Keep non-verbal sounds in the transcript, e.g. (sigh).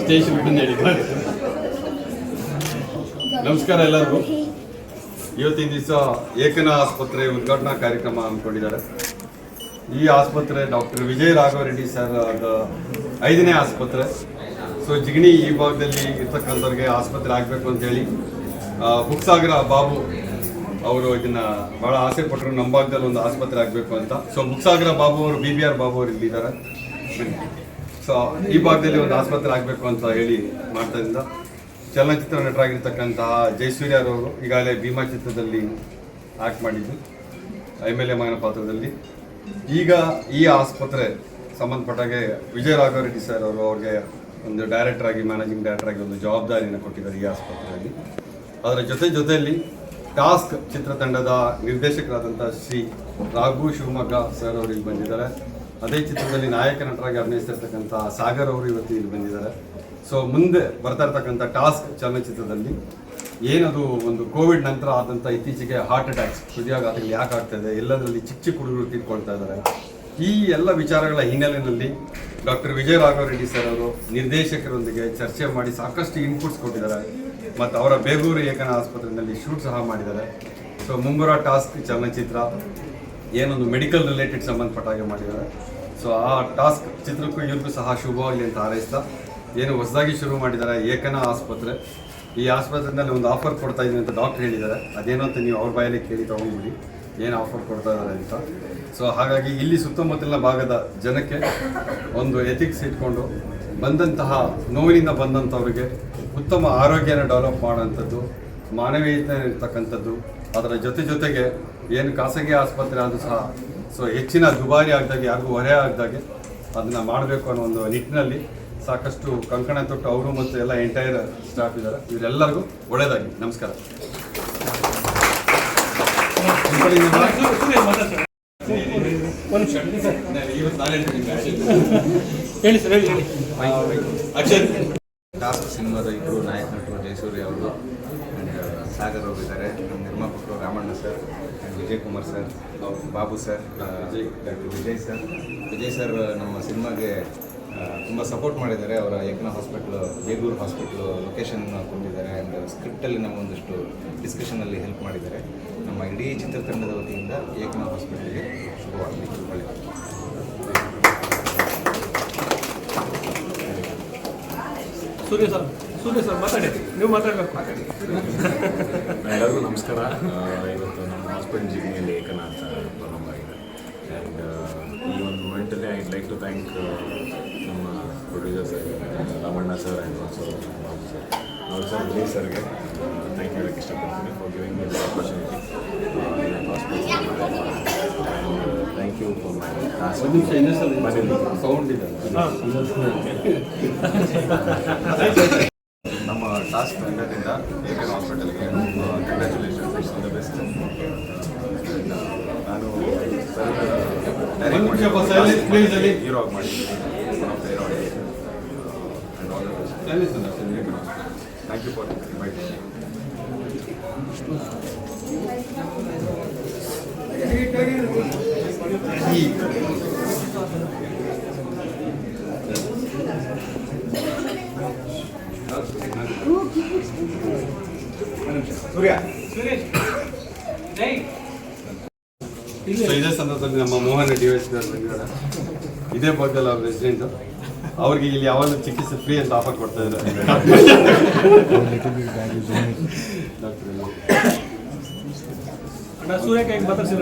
Station (laughs) ನಮಸ್ಕಾರ ಎಲ್ಲರಿಗೂ. ಇವತ್ತಿನ ದಿವಸ ಏಕನ ಆಸ್ಪತ್ರೆ ಉದ್ಘಾಟನಾ ಕಾರ್ಯಕ್ರಮ ಅಂದ್ಕೊಂಡಿದ್ದಾರೆ ಈ ಆಸ್ಪತ್ರೆ ಡಾಕ್ಟರ್ ವಿಜಯ ರಾಘವ ರೆಡ್ಡಿ ಸರ್ ಅದ ಐದನೇ ಆಸ್ಪತ್ರೆ. ಸೊ ಜಿಗಣಿ ಈ ಭಾಗದಲ್ಲಿ ಇರ್ತಕ್ಕಂಥವ್ರಿಗೆ ಆಸ್ಪತ್ರೆ ಆಗಬೇಕು ಅಂತ ಹೇಳಿ ಆ, ಬುಕ್ಸಾಗರ ಬಾಬು ಅವರು ಇದನ್ನ ಬಹಳ ಆಸೆ ಪಟ್ಟರು ನಮ್ಮ ಭಾಗದಲ್ಲಿ ಒಂದು ಆಸ್ಪತ್ರೆ ಆಗಬೇಕು ಅಂತ. ಸೊ ಮುಕ್ಸಾಗರ ಬಾಬು ಅವರು, ಬಿ ಬಿ ಆರ್ ಬಾಬು ಅವರು ಇಲ್ಲಿದ್ದಾರೆ ಸೊ ಈ ಭಾಗದಲ್ಲಿ ಒಂದು ಆಸ್ಪತ್ರೆ ಆಗಬೇಕು ಅಂತ ಹೇಳಿ ಮಾಡ್ತಾ ಚಲನಚಿತ್ರ ನಟರಾಗಿರ್ತಕ್ಕಂತಹ ಜಯಸೂರ್ಯರವರು ಈಗಾಗಲೇ ಭೀಮಾ ಚಿತ್ರದಲ್ಲಿ ಆಕ್ಟ್ ಮಾಡಿದ್ದು, ಎಂ ಎಲ್ ಎ ಮಗನ ಪಾತ್ರದಲ್ಲಿ ಈಗ ಈ ಆಸ್ಪತ್ರೆ ಸಂಬಂಧಪಟ್ಟಾಗೆ ವಿಜಯ ರಾಘವ ರೆಡ್ಡಿ ಸರ್ ಅವರು ಅವ್ರಿಗೆ ಒಂದು ಡೈರೆಕ್ಟರ್ ಆಗಿ ಮ್ಯಾನೇಜಿಂಗ್ ಡೈರೆಕ್ಟರ್ ಆಗಿ ಒಂದು ಜವಾಬ್ದಾರಿಯನ್ನು ಕೊಟ್ಟಿದ್ದಾರೆ ಈ ಆಸ್ಪತ್ರೆಯಲ್ಲಿ. ಅದರ ಜೊತೆ ಜೊತೆಯಲ್ಲಿ ಟಾಸ್ಕ್ ಚಿತ್ರತಂಡದ ನಿರ್ದೇಶಕರಾದಂಥ ಶ್ರೀ ರಾಘು ಶಿವಮೊಗ್ಗ ಸರ್ ಅವರು ಇಲ್ಲಿ ಬಂದಿದ್ದಾರೆ. ಅದೇ ಚಿತ್ರದಲ್ಲಿ ನಾಯಕ ನಟರಾಗಿ ಅಭಿನಯಿಸ್ತಿರ್ತಕ್ಕಂಥ ಸಾಗರ್ ಅವರು ಇವತ್ತು ಇಲ್ಲಿ ಬಂದಿದ್ದಾರೆ. ಸೊ ಮುಂದೆ ಬರ್ತಾ ಇರ್ತಕ್ಕಂಥ ಟಾಸ್ಕ್ ಚಲನಚಿತ್ರದಲ್ಲಿ ಏನದು ಒಂದು ಕೋವಿಡ್ ನಂತರ ಆದಂಥ ಇತ್ತೀಚೆಗೆ ಹಾರ್ಟ್ ಅಟ್ಯಾಕ್ಸ್ ಹೃದಯಾಘಾತಗಳು ಯಾಕೆ ಆಗ್ತದೆ ಎಲ್ಲದರಲ್ಲಿ ಚಿಕ್ಕ ಚಿಕ್ಕ ಹುಡುಗರು ತಿಳ್ಕೊಳ್ತಾ ಇದ್ದಾರೆ. ಈ ಎಲ್ಲ ವಿಚಾರಗಳ ಹಿನ್ನೆಲೆಯಲ್ಲಿ ಡಾಕ್ಟರ್ ವಿಜಯ ರಾಘವ ರೆಡ್ಡಿ ಸರ್ ಅವರು ನಿರ್ದೇಶಕರೊಂದಿಗೆ ಚರ್ಚೆ ಮಾಡಿ ಸಾಕಷ್ಟು ಇನ್ಪುಟ್ಸ್ ಕೊಟ್ಟಿದ್ದಾರೆ. ಮತ್ತು ಅವರ ಬೇಗೂರು ಏಕನ ಆಸ್ಪತ್ರೆಯಲ್ಲಿ ಶೂಟ್ ಸಹ ಮಾಡಿದ್ದಾರೆ. ಸೊ ಮುಂಬರುವ ಟಾಸ್ಕ್ ಚಲನಚಿತ್ರ ಏನೊಂದು ಮೆಡಿಕಲ್ ರಿಲೇಟೆಡ್ ಸಂಬಂಧಪಟ್ಟ ಹಾಗೆ ಮಾಡಿದ್ದಾರೆ. ಸೊ ಆ ಟಾಸ್ಕ್ ಚಿತ್ರಕ್ಕೂ ಇವ್ರಿಗೂ ಸಹ ಶುಭವಾಗಲಿ ಅಂತ ಹಾರೈಸ್ತಾ, ಏನು ಹೊಸದಾಗಿ ಶುರು ಮಾಡಿದ್ದಾರೆ ಏಕನ ಆಸ್ಪತ್ರೆ. ಈ ಆಸ್ಪತ್ರೆಯಲ್ಲಿ ಒಂದು ಆಫರ್ ಕೊಡ್ತಾ ಇದ್ದೀನಿ ಅಂತ ಡಾಕ್ಟರ್ ಹೇಳಿದ್ದಾರೆ. ಅದೇನೋ ಅಂತ ನೀವು ಅವ್ರ ಬಾಯಲ್ಲಿ ಕೇಳಿ ತೊಗೊಂಡ್ಬಿಡಿ, ಏನು ಆಫರ್ ಕೊಡ್ತಾ ಇದ್ದಾರೆ ಅಂತ. ಸೊ ಹಾಗಾಗಿ ಇಲ್ಲಿ ಸುತ್ತಮುತ್ತಲಿನ ಭಾಗದ ಜನಕ್ಕೆ ಒಂದು ಎಥಿಕ್ಸ್ ಇಟ್ಕೊಂಡು ಬಂದಂತಹ ನೋವಿನಿಂದ ಬಂದಂಥವ್ರಿಗೆ ಉತ್ತಮ ಆರೋಗ್ಯನ ಡೆವಲಪ್ ಮಾಡೋಂಥದ್ದು ಮಾನವೀಯತೆ ಇರ್ತಕ್ಕಂಥದ್ದು ಅದರ ಜೊತೆ ಜೊತೆಗೆ ಏನು ಖಾಸಗಿ ಆಸ್ಪತ್ರೆ ಆದರೂ ಸಹ ಸೊ ಹೆಚ್ಚಿನ ದುಬಾರಿ ಆಗ್ದಾಗೆ ಯಾರಿಗೂ ಹೊರೆ ಆಗ್ದಾಗೆ ಅದನ್ನು ಮಾಡಬೇಕು ಅನ್ನೋ ಒಂದು ನಿಟ್ಟಿನಲ್ಲಿ ಸಾಕಷ್ಟು ಕಂಕಣ ತೊಟ್ಟು ಅವರು ಮತ್ತು ಎಲ್ಲ ಎಂಟೈರ್ ಸ್ಟಾಫ್ ಇದ್ದಾರೆ. ಇವರೆಲ್ಲರಿಗೂ ಒಳ್ಳೆಯದಾಗಿ ನಮಸ್ಕಾರ. ಹೇಳಿ ಸರ್ ಹೇಳಿ ಹೇಳಿ. ಅಕ್ಷಯ್. ಟಾಸ್ಕ್ ಸಿನಿಮಾದ ಇಬ್ಬರು ನಾಯಕ ನಟರು ಜಯಸೂರ್ಯ ಅವರು ಆ್ಯಂಡ್ ಸಾಗರ್ ಅವರು ಇದ್ದಾರೆ ನಮ್ಮ ನಿರ್ಮಾಪಕರು Ramanna sir and Vijay Kumar sir Babu sir Vijay sir. Vijay sir ನಮ್ಮ ಸಿನಿಮಾಗೆ ತುಂಬ ಸಪೋರ್ಟ್ ಮಾಡಿದ್ದಾರೆ ಅವರ Ekana hospital Begur hospital location ಕೊಟ್ಟಿದ್ದಾರೆ ಆ್ಯಂಡ್ ಸ್ಕ್ರಿಪ್ಟಲ್ಲಿ ನಮಗೊಂದಿಷ್ಟು ಡಿಸ್ಕಷನಲ್ಲಿ ಹೆಲ್ಪ್ ಮಾಡಿದ್ದಾರೆ. ನಮ್ಮ ಇಡೀ ಚಿತ್ರತಂಡದ ವತಿಯಿಂದ ಏಕನ ಹಾಸ್ಪಿಟ್ಲಿಗೆ ಶುಭವಾಗಲಿ. ಸೂರ್ಯ ಸರ್ ಸೂರ್ಯ ಸರ್ ಮಾತಾಡಿ. ನೀವು ಮಾತಾಡಬೇಕು. ಎಲ್ಲರಿಗೂ ನಮಸ್ಕಾರ. ಇವತ್ತು ನಮ್ಮ ಹಾಸ್ಪಿಟಲ್ ಜಿಗ್ನಿಯಲ್ಲಿ ಏಕನಾಥ್ ಪ್ರಾರಂಭ ಆಗಿದೆ ಆ್ಯಂಡ್ ಈ ಒಂದು ಮೂಮೆಂಟಲ್ಲಿ ಐ ಲೈಕ್ ಟು ಥ್ಯಾಂಕ್ ನಮ್ಮ producer sir Ramanna sir and also sir. Sir Vijay ಸರ್ಗೆ ಥ್ಯಾಂಕ್ ಯು ಹೇಳಕ್ಕೆ ಇಷ್ಟಪಡ್ತೀನಿ for giving me opportunity thank you for my sound ಇದೆ. ನಮ್ಮ ಟಾಸ್ಕ್ ತಂಡದಿಂದ ಏಕನ್ ಹಾಸ್ಪಿಟಲ್ಗೆ ಕಂಗ್ರ್ಯಾಚುಲೇಷನ್ಸ್ ಆಲ್ ದ ಬೆಸ್ಟ್ ನಾನು. ಹೀರೋ ಆಗಿ ಮಾಡಿದ್ದೀನಿ one of the hero and all the best thank you for Surya ಇದೇ ಸಂದರ್ಭದಲ್ಲಿ ನಮ್ಮ ಮೋಹನ್ ಡಿ ವೈಸ್ ಇದೇ ಭಾಗದಲ್ಲಿ ಅವ್ರ ರೆಸಿಡೆಂಟ್ ಅವ್ರಿಗೆ ಇಲ್ಲಿ ಯಾವಾಗಲೂ ಚಿಕಿತ್ಸೆ ಫ್ರೀ ಅಂತ ಆಫರ್ ಕೊಡ್ತಾ ಇದ್ದಾರೆ. ಡಾಕ್ಟರ್ ಅಣ್ಣ? ಸೂರ್ಯಕಾಯಿ ಮಾತಾಡ್ಸಿ